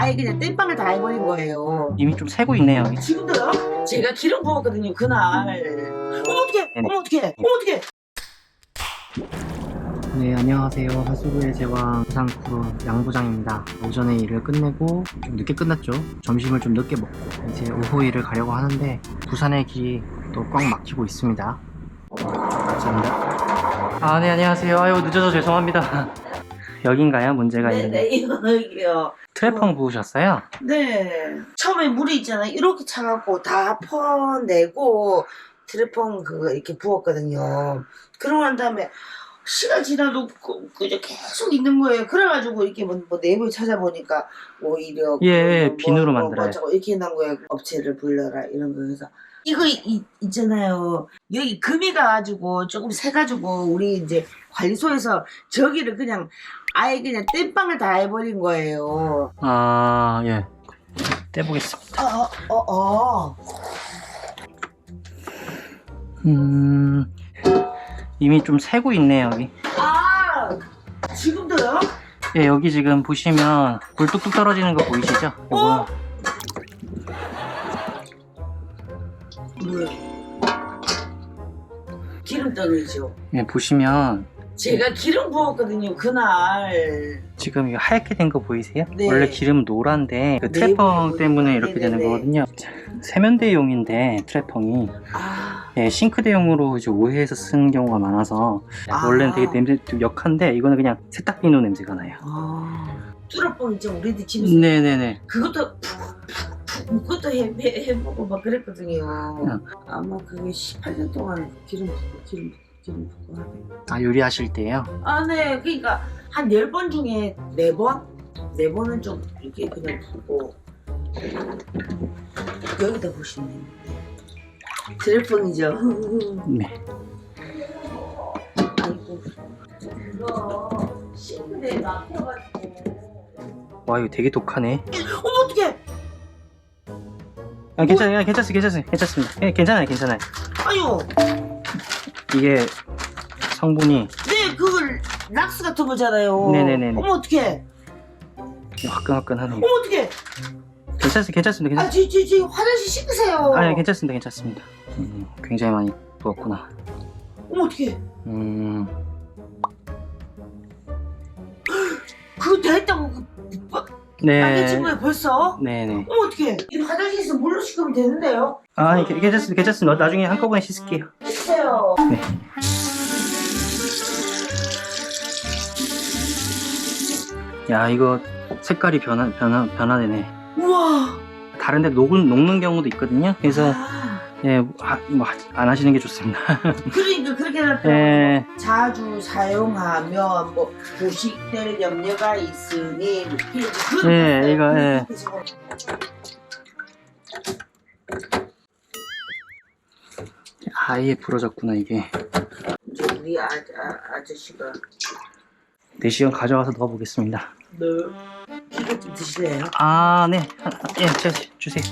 아예 그냥 땜빵을 다 해버린 거예요. 이미 좀 새고 있네요. 지금도요? 제가 기름 부었거든요 그날. 어머 어떡해! 네네. 어머 어떡해! 어머 어떡해! 네, 안녕하세요. 하수구의 제왕 부산프로 양부장입니다. 오전에 일을 끝내고 좀 늦게 끝났죠. 점심을 좀 늦게 먹고 이제 오후 일을 가려고 하는데 부산의 길이 또 꽉 막히고 있습니다. 감사합니다. 아, 네, 안녕하세요. 아유, 늦어서 죄송합니다. 여긴가요? 문제가 있는 네네 여기요. 트래펑 부으셨어요? 네. 처음에 물이 있잖아요. 이렇게 차갖고 다 퍼내고 드래펑 그거 이렇게 부었거든요. 그러고 난 다음에 시간 지나도 그, 그저 계속 있는 거예요. 그래가지고 이렇게 뭐, 뭐 내부에 찾아보니까 오히려 예, 뭐, 비누로 뭐, 만들어요. 뭐 이렇게 난 거예요. 업체를 불러라 이런 거에서 이거 이- 있잖아요. 여기 금이 가가지고 조금 새가지고 우리 이제 관리소에서 저기를 그냥 아예 그냥 땜빵을 다 해버린 거예요. 아, 예. 떼보겠습니다. 어, 어, 어. 음, 이미 좀 새고 있네요, 여기. 아, 지금도요? 예, 여기 지금 보시면 불 뚝뚝 떨어지는 거 보이시죠? 어? 이거 뭐야? 기름덩이죠. 예, 보시면 제가 기름 부었거든요, 그날. 지금 이거 하얗게 된 거 보이세요? 네. 원래 기름 노란데 그 네, 트래펑 네, 때문에 이렇게 네네네. 되는 거거든요. 세면대용인데 트래펑이 아, 예, 싱크대용으로 이제 오해해서 쓰는 경우가 많아서 아. 원래는 되게 냄새 좀 역한데 이거는 그냥 세탁비누 냄새가 나요. 아. 뚜러뻥 있죠, 우리들 집에서. 네네네. 그것도 푹푹 그것도 해, 해, 해보고 막 그랬거든요. 응. 아마 그게 18년 동안 기름 붓고, 기름 붓고, 기름 붓고 하네. 아 요리하실 때요? 아, 네. 그러니까 한 10번 중에 4번? 4번은 좀 이렇게 그냥 붓고 여기다 보시면 드래펑이죠. 네. 아이고. 그거 싱크대에 막혀가지고. 와 이거 되게 독하네. 어머 어떡해! 아, 괜찮아요, 괜찮습니다, 괜찮습니다. 예, 괜찮아요, 괜찮아요. 아유! 이게 성분이 네, 그걸 락스 같은 거잖아요. 네네네네. 어머 어떡해! 화끈화끈하네요. 어머 어떡해! 괜찮습니다, 괜찮습니다, 아, 괜찮습니다. 지, 지, 지 화장실 씻으세요. 아니 괜찮습니다, 괜찮습니다. 음, 굉장히 많이 부었구나. 어머 어떡해! 음, 그거 다 했다고 그, 네. 빨개진 거예요 벌써? 네 네. 어머 어떡해! 이 화장실에서 물로 씻으면 되는데요? 아, 니 괜찮습니다, 괜찮습니다. 나중에 한꺼번에 씻을게요. 네. 야, 이거 색깔이 변화, 변화, 변화되네. 우와! 다른데 녹은, 녹는 경우도 있거든요. 그래서, 아, 예, 아, 뭐, 안 하시는 게 좋습니다. 그러니까 그렇게 해놨다고 예, 자주 사용하면 뭐 부식될 염려가 있으니 뭐 예, 거 이거, 예. 아예 부러졌구나, 이게. 우리 아, 아, 아저씨가 네 시간 가져와서 넣어보겠습니다. 너 이거 좀 드실래요? 아, 네. 아, 예, 저, 주세요.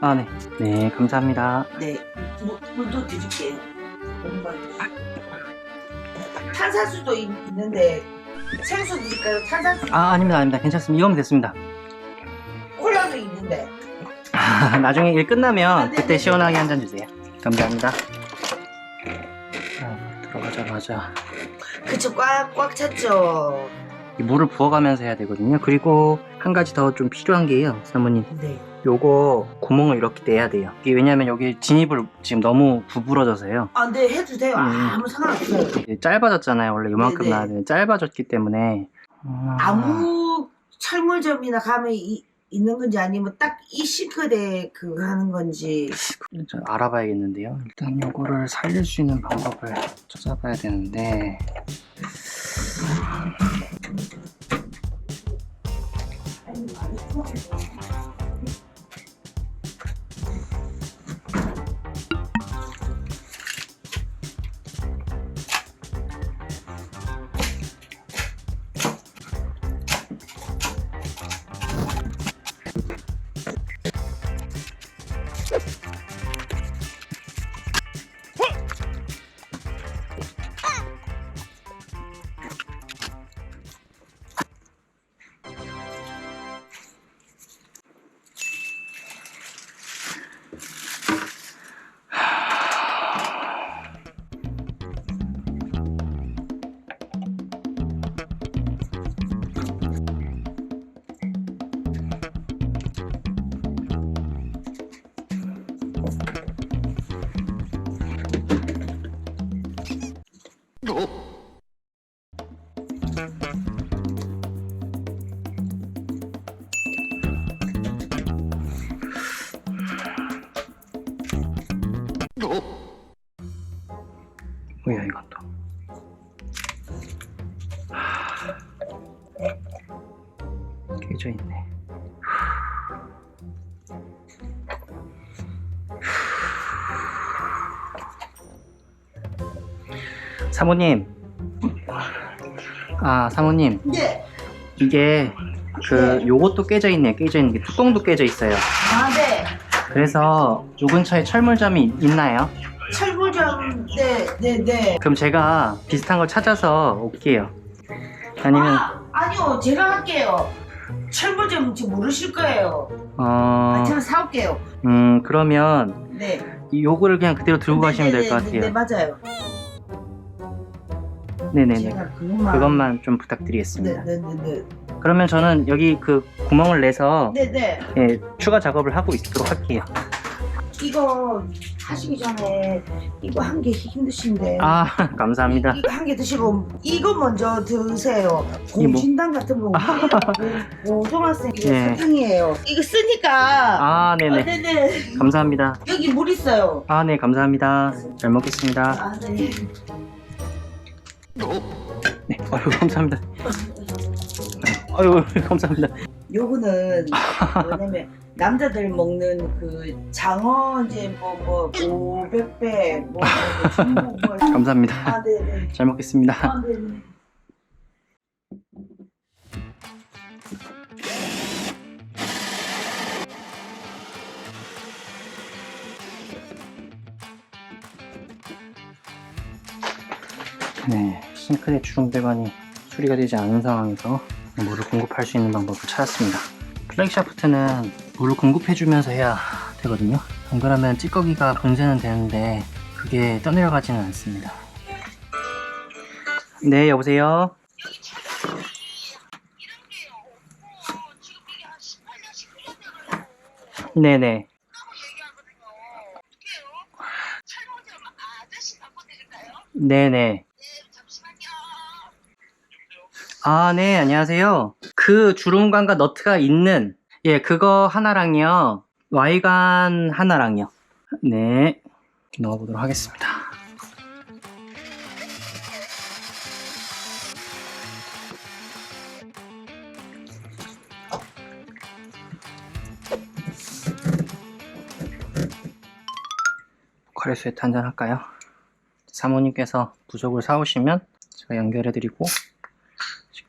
아, 네. 네, 감사합니다. 네, 물, 물도 드릴게요. 엄마. 탄산수도 있, 있는데 생수 드릴까요? 탄산수 아, 아닙니다, 아닙니다. 괜찮습니다. 이거면 됐습니다. 콜라도 있는데 아, 나중에 일 끝나면 아, 네, 그때 네, 시원하게 네. 한잔 주세요. 감사합니다. 아, 들어가자마자 그쵸 꽉 꽉 찼죠. 이 물을 부어가면서 해야 되거든요. 그리고 한 가지 더 좀 필요한 게요, 사모님. 네. 요거 구멍을 이렇게 내야 돼요. 이게 왜냐면 여기 진입을 지금 너무 구부러져서요. 아, 네 해도 돼요. 음. 아, 아무 상관없어요. 이게 짧아졌잖아요. 원래 요만큼 네네. 나야 되는데 짧아졌기 때문에 음, 아무 철물점이나 가면 이, 있는 건지 아니면 딱 이 싱크대에 그거 하는 건지 좀 알아봐야겠는데요. 일단 요거를 살릴 수 있는 방법을 찾아봐야 되는데 뭐야 또 하... 깨져 있네. 사모님. 아 사모님. 네. 이게 그 요것도 깨져 있네. 깨져 있는 게 뚜껑도 깨져 있어요. 아, 네. 그래서 요 근처에 철물점이 있나요? 철물점, 네, 네, 네. 그럼 제가 비슷한 걸 찾아서 올게요 아니면 아, 아니요, 제가 할게요. 철물점 혹시 모르실 거예요. 아, 어... 제가 사올게요. 음 그러면 네. 이 요거를 그냥 그대로 들고 가시면 될 것 네, 네, 같아요 맞아요. 네네네 제가 그것만. 그것만 좀 부탁드리겠습니다 네, 네, 네, 네. 그러면 저는 여기 그 구멍을 내서 네, 네. 예, 추가 작업을 하고 있도록 할게요 이거 하시기 전에 이거 한 개 힘드신데. 아 감사합니다 이거 한 개 드시고 이거 먼저 드세요. 이게 뭐? 공신당 같은 거 고등학생 이거 예. 사탕이에요. 이거 쓰니까. 아 아, 네네 네네. 감사합니다 여기 물 있어요. 아 네 감사합니다 잘 먹겠습니다 아 네. 네 아유 감사합니다 아유 감사합니다 요거는 뭐냐면 남자들 먹는 그 장어 이제 뭐뭐 오백배 뭐, 뭐 중국 뭐. 감사합니다 아 네네. 잘 먹겠습니다 아 네네. 네, 싱크대 주름 배관이 수리가 되지 않은 상황에서 물을 공급할 수 있는 방법을 찾았습니다. 플렉 샤프트는 물을 공급해주면서 해야 되거든요. 안 그러면 찌꺼기가 분쇄는 되는데 그게 떠내려가지는 않습니다. 네, 여보세요? 네네. 네네. 아, 네, 안녕하세요. 그 주름관과 너트가 있는, 예, 그거 하나랑요, Y관 하나랑요. 네, 넣어보도록 하겠습니다. 카레스웨트 한잔 할까요? 사모님께서 부속을 사오시면 제가 연결해드리고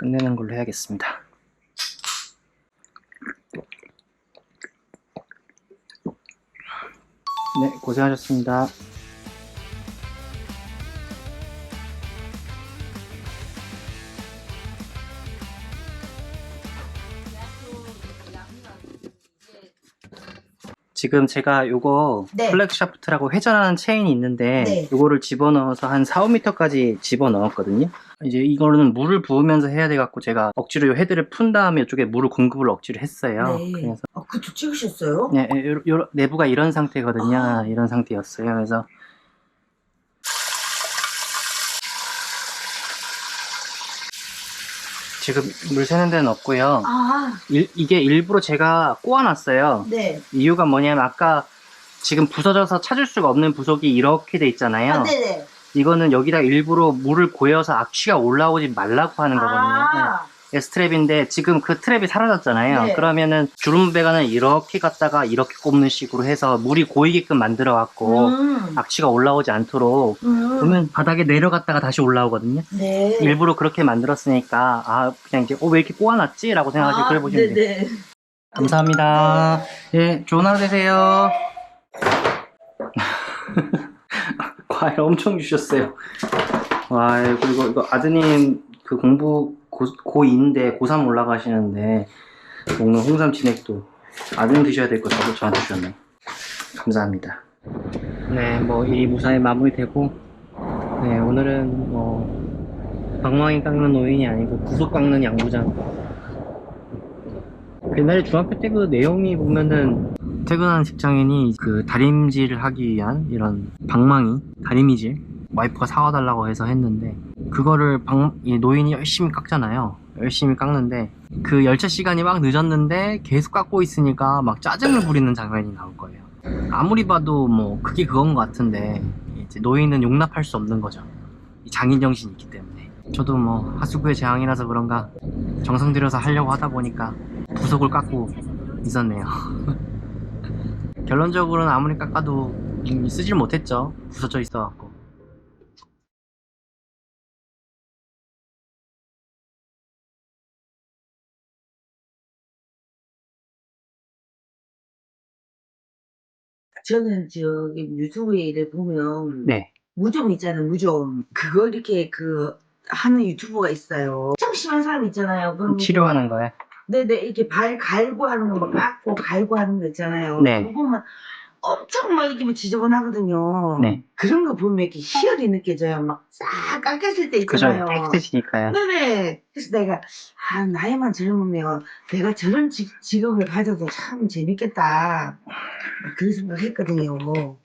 끝내는 걸로 해야겠습니다. 네, 고생하셨습니다. 지금 제가 요거 네. 플렉 샤프트라고 회전하는 체인이 있는데 네. 요거를 집어넣어서 한 4, 5m까지 집어넣었거든요. 이제 이거는 물을 부으면서 해야 돼 갖고 제가 억지로 요 헤드를 푼 다음에 이쪽에 물을 공급을 억지로 했어요. 네. 그래서 아 그것도 찍으셨어요? 네, 요, 요- 내부가 이런 상태거든요. 아. 이런 상태였어요. 그래서 지금 물 새는 데는 없고요. 아 일- 이게 일부러 제가 꼬아놨어요. 네. 이유가 뭐냐면 아까 지금 부서져서 찾을 수가 없는 부속이 이렇게 돼 있잖아요. 아 네네. 이거는 여기다 일부러 물을 고여서 악취가 올라오지 말라고 하는 거거든요. 아 네, 스트랩인데 지금 그 트랩이 사라졌잖아요. 네. 그러면은 주름 배관을 이렇게 갖다가 이렇게 꼽는 식으로 해서 물이 고이게끔 만들어 갖고 음. 악취가 올라오지 않도록 음. 보면 바닥에 내려갔다가 다시 올라오거든요. 네. 일부러 그렇게 만들었으니까 아 그냥 이제 어 왜 이렇게 꼬아놨지라고 생각하시고 아, 그래 보시면 돼요. 네네. 감사합니다. 예, 좋은 하루 되세요. 과일 엄청 주셨어요. 와, 그리고 이거 아드님 그 공부 고, 고2인데 고3 올라가시는데 먹는 홍삼 진액도 아드님 드셔야 될 거 저도 저한테 주셨네요. 감사합니다. 네, 뭐 일이 무사히 마무리되고 네, 오늘은 뭐 방망이 깎는 노인이 아니고 구속 깎는 양부장 옛날에 중학교 때 그 내용이 보면은 퇴근하는 직장인이 그 다림질을 하기 위한 이런 방망이, 다리미질 와이프가 사와달라고 해서 했는데 그거를 방, 이 노인이 열심히 깎잖아요. 열심히 깎는데 그 열차 시간이 막 늦었는데 계속 깎고 있으니까 막 짜증을 부리는 장면이 나올 거예요. 아무리 봐도 뭐 그게 그건 것 같은데 이제 노인은 용납할 수 없는 거죠. 이 장인 정신이 있기 때문에. 저도 뭐 하수구의 재앙이라서 그런가 정성 들여서 하려고 하다 보니까 부속을 깎고 있었네요. 결론적으로는 아무리 깎아도 음, 쓰질 못했죠. 부서져 있어갖고. 저는 저기 유튜브에 이래 보면 네. 무좀 있잖아요, 무좀. 그거 이렇게 그 하는 유튜버가 있어요. 엄청 심한 사람 있잖아요. 그럼 치료하는 거에. 네네 이렇게 발 갈고 하는 거막 깎고 갈고 하는 거 있잖아요. 네. 그거 보면 엄청 막 이렇게 막 지저분하거든요. 네. 그런 거 보면 이렇게 희열이 느껴져요. 막싹 깎였을 때 그죠. 있잖아요. 깨끗해지니까요. 네네. 그래서 내가 아 나이만 젊으면 내가 저런 직, 직업을 가져도 참 재밌겠다. 그 생각했거든요.